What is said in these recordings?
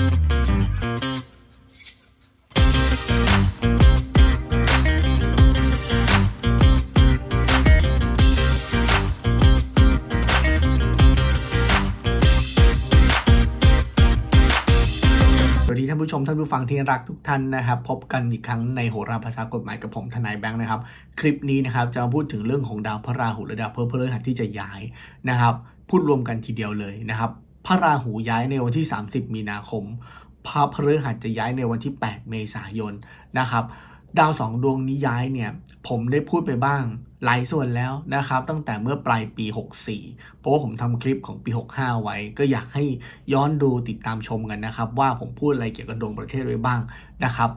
สวัสดีท่านผู้ชมท่านผู้ฟังที่รักทุกท่านนะครับ พบกันอีกครั้งในโหราภาษากฎหมายกับผมทนายแบงค์นะครับ คลิปนี้นะครับจะมาพูดถึงเรื่องของดาวพระราหูและดาวพฤหัสที่จะย้ายนะครับ พูดรวมกันทีเดียวเลยนะครับ พระราหูย้ายในวันที่ 30 มีนาคม พระพฤหัสจะย้ายในวันที่ 8 เมษายนนะครับ ดาวสองดวงนี้ย้ายเนี่ยผมได้พูดไปบ้างหลายส่วนแล้วนะครับ ตั้งแต่เมื่อปลายปี 64 เพราะว่าผมทำคลิปของปี 65 ไว้ ก็อยากให้ย้อนดูติดตามชมกันนะครับ ว่าผมพูดอะไรเกี่ยวกับดวงประเทศไว้บ้างนะครับ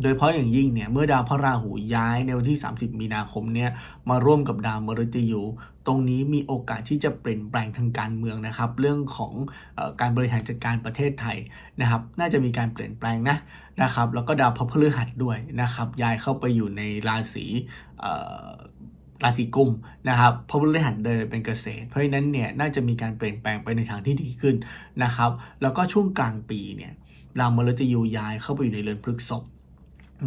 โดยเฉพาะอย่างยิ่งเนี่ยเมื่อดาวพระราหูย้ายในวันที่ 30 มีนาคมเนี่ยมาร่วมกับดาวมฤตยูตรงนี้มีโอกาสที่จะเปลี่ยนแปลงทางการเมืองนะครับ เรื่องของอการบริหารจัดการประเทศไทยนะครับ น่าจะมีการเปลี่ยนแปลงนะนะครับ แล้วก็ดาวพระพฤหัสด้วยนะครับย้ายเข้าไปอยู่ในราศีราศีกุมนะครับพระพฤหัสเดินเป็นเกษตร เพราะฉะนั้นเนี่ยน่าจะมีการเปลี่ยนแปลงไปในทางที่ดีขึ้นนะครับ แล้วก็ช่วงกลางปีเนี่ยดาวมฤตยูย้ายเข้าไปอยู่ในเรือนพฤกษภ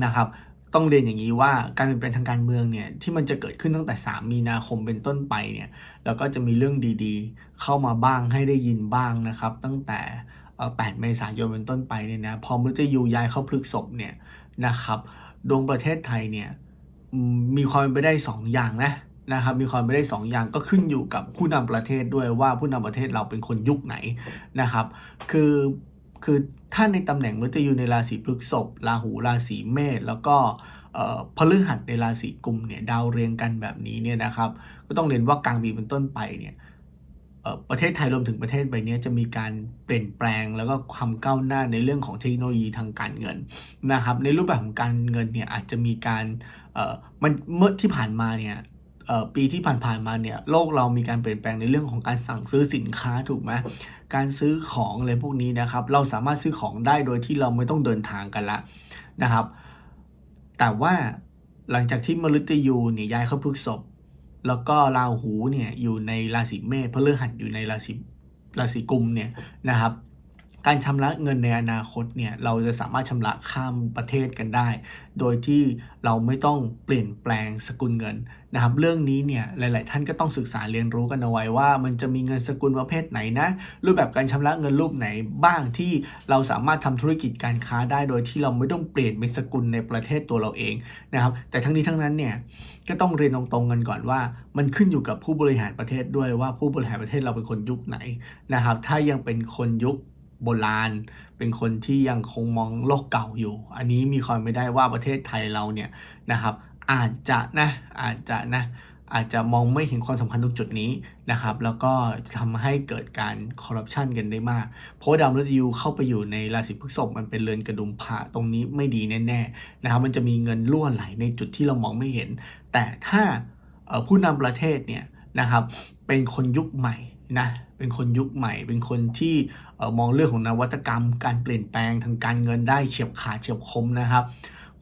นะครับต้องเรียนอย่างนี้ว่าการเปลี่ยนแปลงทางการเมืองเนี่ยที่มันจะเกิดขึ้นตั้งแต่ 3 มีนาคมเป็นต้นไปเนี่ยแล้วก็จะมีเรื่องดีๆ เข้ามาบ้างให้ได้ยินบ้างนะครับ ตั้งแต่ 8 เมษายนเป็นต้นไปเนี่ยนะพอมฤตยูย้ายเข้าพฤษภเนี่ยนะครับดวงประเทศไทยเนี่ยมีความเป็นไปได้ 2 อย่างนะนะครับมีความเป็นไปได้ 2 อย่างก็ขึ้นอยู่กับผู้นำประเทศด้วยว่าผู้นำประเทศเราเป็นคนยุคไหนนะครับ คือ คือถ้าในตำแหน่งมฤตยูในราศีพฤษภราหูราศีเมษแล้วก็เอ่อพฤหัสในราศีกุมเนี่ยดาวเรียงกันแบบนี้เนี่ยนะครับ ก็ต้องเรียนว่ากลางปีเป็นต้นไปเนี่ยประเทศไทยรวมถึงประเทศใบนี้จะมีการเปลี่ยนแปลงแล้วก็ความก้าวหน้าในเรื่องของเทคโนโลยีทางการเงินนะครับ ในรูปแบบของการเงินเนี่ยอาจจะมีการมันเมื่อที่ผ่านมาเนี่ย ปีที่ผ่านๆมาเนี่ยโลกเรามีการเปลี่ยนแปลงในเรื่องของการสั่งซื้อสินค้าถูกไหมการซื้อของอะไรพวกนี้นะครับ เราสามารถซื้อของได้โดยที่เราไม่ต้องเดินทางกันละนะครับ แต่ว่าหลังจากที่มฤตยูเนี่ยย้ายเข้าพฤกษภแล้วก็ราหูเนี่ยอยู่ในราศีเมษพฤหัสอยู่ในราศีราศีกุมเนี่ยนะครับ การชำระเงินในอนาคตเนี่ยเราจะสามารถชำระข้ามประเทศกันได้ โดยที่เราไม่ต้องเปลี่ยนแปลงสกุลเงินนะครับ เรื่องนี้เนี่ยหลาย ๆ ท่านก็ต้องศึกษาเรียนรู้กันเอาไว้ว่า มันจะมีเงินสกุลประเภทไหนนะ รูปแบบการชำระเงินรูปไหนบ้างที่เราสามารถทำธุรกิจการค้าได้ โดยที่เราไม่ต้องเปลี่ยนเป็นสกุลในประเทศตัวเราเองนะครับ แต่ทั้งนี้ทั้งนั้นเนี่ยก็ต้องเรียนตรงๆกันก่อนว่า มันขึ้นอยู่กับผู้บริหารประเทศด้วยว่าผู้บริหารประเทศเราเป็นคนยุคไหนนะครับ ถ้ายังเป็นคนยุค โบราณ เป็นคนที่ยังคงมองโลกเก่าอยู่ อันนี้มีความไม่ได้ว่าประเทศไทยเราเนี่ยนะครับ อาจจะนะอาจจะนะอาจจะมองไม่เห็นความสำคัญตรงจุดนี้นะครับ แล้วก็ทำให้เกิดการคอร์รัปชันกันได้มาก เพราะดาวมฤตยูเข้าไปอยู่ในราศีพฤษภมันเป็นเรือนกระดุมผ่าตรงนี้ไม่ดีแน่ๆนะครับ มันจะมีเงินล่วไหลในจุดที่เรามองไม่เห็น แต่ถ้าผู้นำประเทศเนี่ยนะครับ เป็นคนยุคใหม่ นะเป็นคนยุคใหม่ เป็นคนที่มองเรื่องของนวัตกรรม การเปลี่ยนแปลงทางการเงินได้เฉียบขาดเฉียบคมนะครับ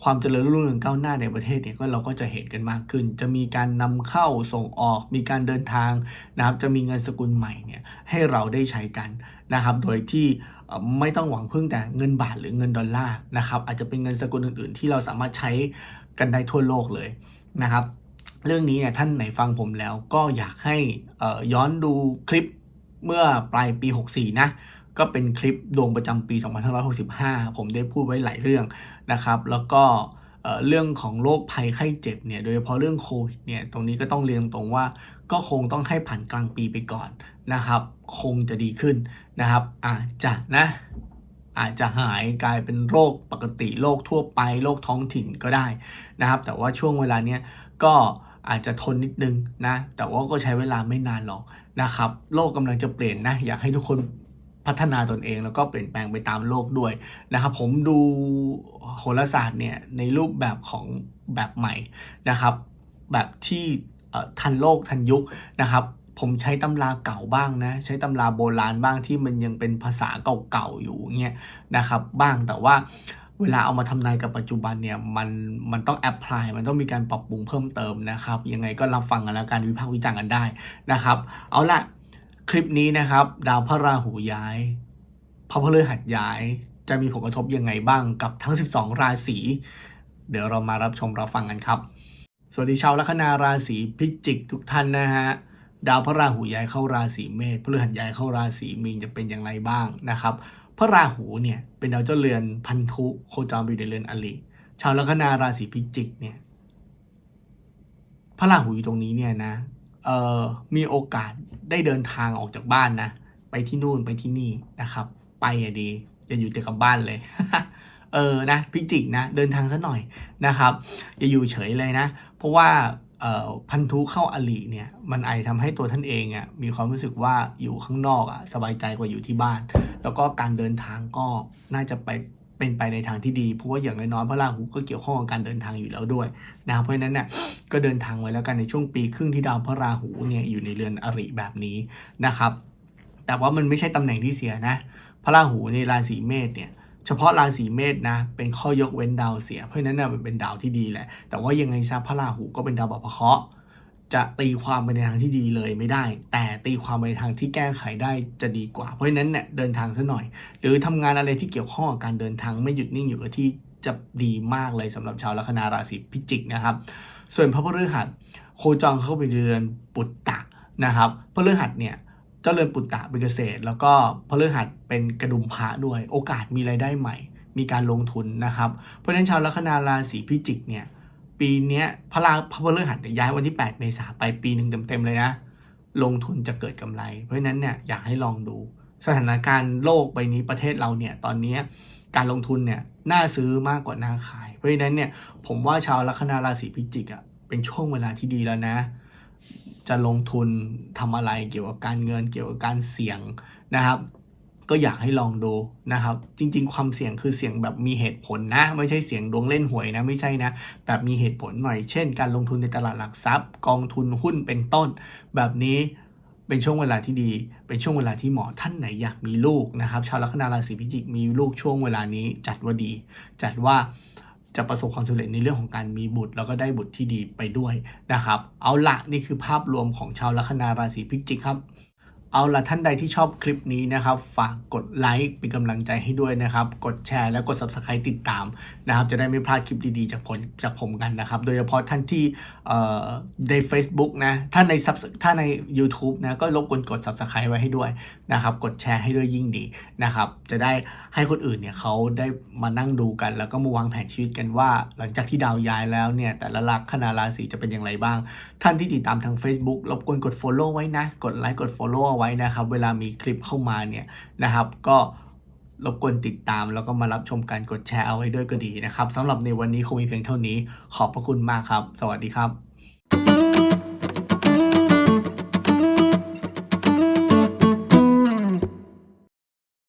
ความเจริญรุ่งเรืองก้าวหน้าในประเทศเนี่ยก็เราก็จะเห็นกันมากขึ้น จะมีการนำเข้าส่งออก มีการเดินทางนะครับ จะมีเงินสกุลใหม่เนี่ยให้เราได้ใช้กันนะครับ โดยที่ไม่ต้องหวังพึ่งแต่เงินบาทหรือเงินดอลลาร์นะครับ อาจจะเป็นเงินสกุลอื่น ๆ ที่เราสามารถใช้กันได้ทั่วโลกเลยนะครับ เรื่องนี้เนี่ยท่านไหนฟังผมแล้วก็อยากให้ย้อนดูคลิปเมื่อปลายปี 64 นะก็เป็นคลิปดวงประจำปี 2565 ผมได้พูดไว้หลายเรื่องนะครับ แล้วก็เอ่อเรื่องของโรคภัยไข้เจ็บเนี่ย โดยเฉพาะเรื่องโควิดเนี่ย ตรงนี้ก็ต้องเรียนตรงว่า ก็คงต้องให้ผ่านกลางปีไปก่อนนะครับ คงจะดีขึ้นนะครับ อาจจะนะ อาจจะหายกลายเป็นโรคปกติ โรคทั่วไป โรคท้องถิ่นก็ได้นะครับ แต่ว่าช่วงเวลาเนี้ยก็ อาจจะทนนิดนึงนะ แต่ว่าก็ใช้เวลาไม่นานหรอกนะครับ โลกกำลังจะเปลี่ยนนะ อยากให้ทุกคนพัฒนาตนเองแล้วก็เปลี่ยนแปลงไปตามโลกด้วยนะครับ ผมดูโหราศาสตร์เนี่ยในรูปแบบของแบบใหม่นะครับ แบบที่ทันโลกทันยุคนะครับผมใช้ตำราเก่าบ้างนะ ใช้ตำราโบราณบ้างที่มันยังเป็นภาษาเก่าๆอยู่เงี้ยนะครับ บ้างแต่ว่า เวลาเอามาทำนายกับปัจจุบันเนี่ยมันมันต้องแอพพลายมันต้องมีการปรับปรุงเพิ่มเติมนะครับ ยังไงก็รับฟังกันแล้วการวิพากษ์วิจารณ์กันได้นะครับ เอาละคลิปนี้นะครับ ดาวพระราหูย้ายพระพฤหัสย้าย จะมีผลกระทบยังไงบ้างกับทั้ง 12 ราศีเดี๋ยวเรามารับชมรับฟังกันครับ สวัสดีชาวลัคนาราศีพิจิกทุกท่านนะฮะดาวพระราหูย้ายเข้าราศีเมษพฤหัสย้ายเข้าราศีมีนจะเป็นอย่างไรบ้างนะครับ พระราหูเนี่ยเป็นดาวเจ้าเรือนพันธุโคจรอยู่ในเรือนอลิชาวลัคนาราศีพิจิกเนี่ยพระราหูอยู่ตรงนี้เนี่ยนะเอ่อมีโอกาสได้เดินทางออกจากบ้านนะ ไปที่นู่นไปที่นี่นะครับ ไปอะดีอย่าอยู่แต่กับบ้านเลยเออนะพิจิกนะเดินทางซะหน่อยนะครับ อย่าอยู่เฉยเลยนะ เพราะว่า พันธุเข้าอลีเนี่ยมันไอทำให้ตัวท่านเองอะมีความรู้สึกว่าอยู่ข้างนอกอะสบายใจกว่าอยู่ที่บ้าน แล้วก็การเดินทางก็น่าจะไปเป็นไปในทางที่ดีเพราะว่าอย่างน้อยๆพระราหูก็เกี่ยวข้องกับการเดินทางอยู่แล้วด้วยนะครับเพราะฉะนั้นเนี่ยก็เดินทางไว้แล้วกันในช่วงปีครึ่งที่ดาวพระราหูเนี่ยอยู่ในเรือนอริแบบนี้นะครับ แต่ว่ามันไม่ใช่ตำแหน่งที่เสียนะ พระราหูในราศีเมษเนี่ย เฉพาะราศีเมษนะเป็นข้อยกเว้นดาวเสีย เพราะนั้นน่ะมันเป็นดาวที่ดีแหละ แต่ว่ายังไงซะพระราหูก็เป็นดาวบพเคราะห์จะตีความไปในทางที่ดีเลยไม่ได้ แต่ตีความไปในทางที่แก้ไขได้จะดีกว่า เพราะฉะนั้นเนี่ยเดินทางซะหน่อย หรือทำงานอะไรที่เกี่ยวข้องกับการเดินทางไม่หยุดนิ่งอยู่กับที่จะดีมากเลยสำหรับชาวลัคนาราศีพิจิกนะครับ ส่วนพระพฤหัสโคจรเข้าไปเรือนปุตตะนะครับพระพฤหัสเนี่ย จ้าเรือนปุตตะเป็นเกษตร แล้วก็พระพฤหัสเป็นกระดุมพระด้วย โอกาสมีรายได้ใหม่ มีการลงทุนนะครับ เพราะฉะนั้นชาวลัคนาราศีพิจิกเนี่ยปีนี้พระราพระพฤหัสย้ายวันที่ 8 เมษาไปปีหนึ่งเต็มๆเลยนะ ลงทุนจะเกิดกำไร เพราะฉะนั้นเนี่ยอยากให้ลองดู สถานการณ์โลกใบนี้ประเทศเราเนี่ยตอนนี้การลงทุนเนี่ยน่าซื้อมากกว่าน่าขาย เพราะฉะนั้นเนี่ยผมว่าชาวลัคนาราศีพิจิกอะ่ะเป็นช่วงเวลาที่ดีแล้วนะ จะลงทุนทำอะไรเกี่ยวกับการเงินเกี่ยวกับการเสี่ยงนะครับก็อยากให้ลองดูนะครับ จริง ๆ ความเสี่ยงคือเสี่ยงแบบมีเหตุผลนะ ไม่ใช่เสี่ยงดวงเล่นหวยนะไม่ใช่นะ แบบมีเหตุผลหน่อย เช่น การลงทุนในตลาดหลักทรัพย์ กองทุนหุ้นเป็นต้น แบบนี้เป็นช่วงเวลาที่ดี เป็นช่วงเวลาที่เหมาะท่านไหนอยากมีลูกนะครับ ชาวลัคนาราศีพิจิกมีลูกช่วงเวลานี้จัดว่าดี จัดว่า จะประสบความสำเร็จในเรื่องของการมีบุตร แล้วก็ได้บุตรที่ดีไปด้วยนะครับ เอาละนี่คือภาพรวมของชาวลัคนาราศีพิจิกครับ เอาละท่านใดที่ชอบคลิปนี้นะครับ ฝากกดไลค์เป็นกำลังใจให้ด้วยนะครับ กดแชร์แล้วกด subscribe ติดตามนะครับ จะได้ไม่พลาดคลิปดีๆ จากผมจากผมกันนะครับ โดยเฉพาะท่านที่ใน Facebook นะถ้านใน Subs- ถ้าใน YouTube นะก็รบกวนกด subscribe ไว้ให้ด้วยนะครับ กดแชร์ให้ด้วยยิ่งดีนะครับ จะได้ให้คนอื่นเนี่ยเขาได้มานั่งดูกัน แล้วก็มาวางแผนชีวิตกันว่า หลังจากที่ดาวย้ายแล้วเนี่ยแต่ละลัคนาราศีจะเป็นอย่างไรบ้าง ท่านที่ติดตามทาง Facebook รบกวนกด Follow ไว้นะ กดไลค์กด Follow เอาไว้ว้นะครับ เวลามีคลิปเข้ามาเนี่ยนะครับ ก็รบกวนติดตามแล้วก็มารับชมการกดแชร์เอาไว้ด้วยก็ดีนะครับสำหรับในวันนี้คงมีเพียงเท่านี้ ขอบพระคุณมากครับ สวัสดีครับ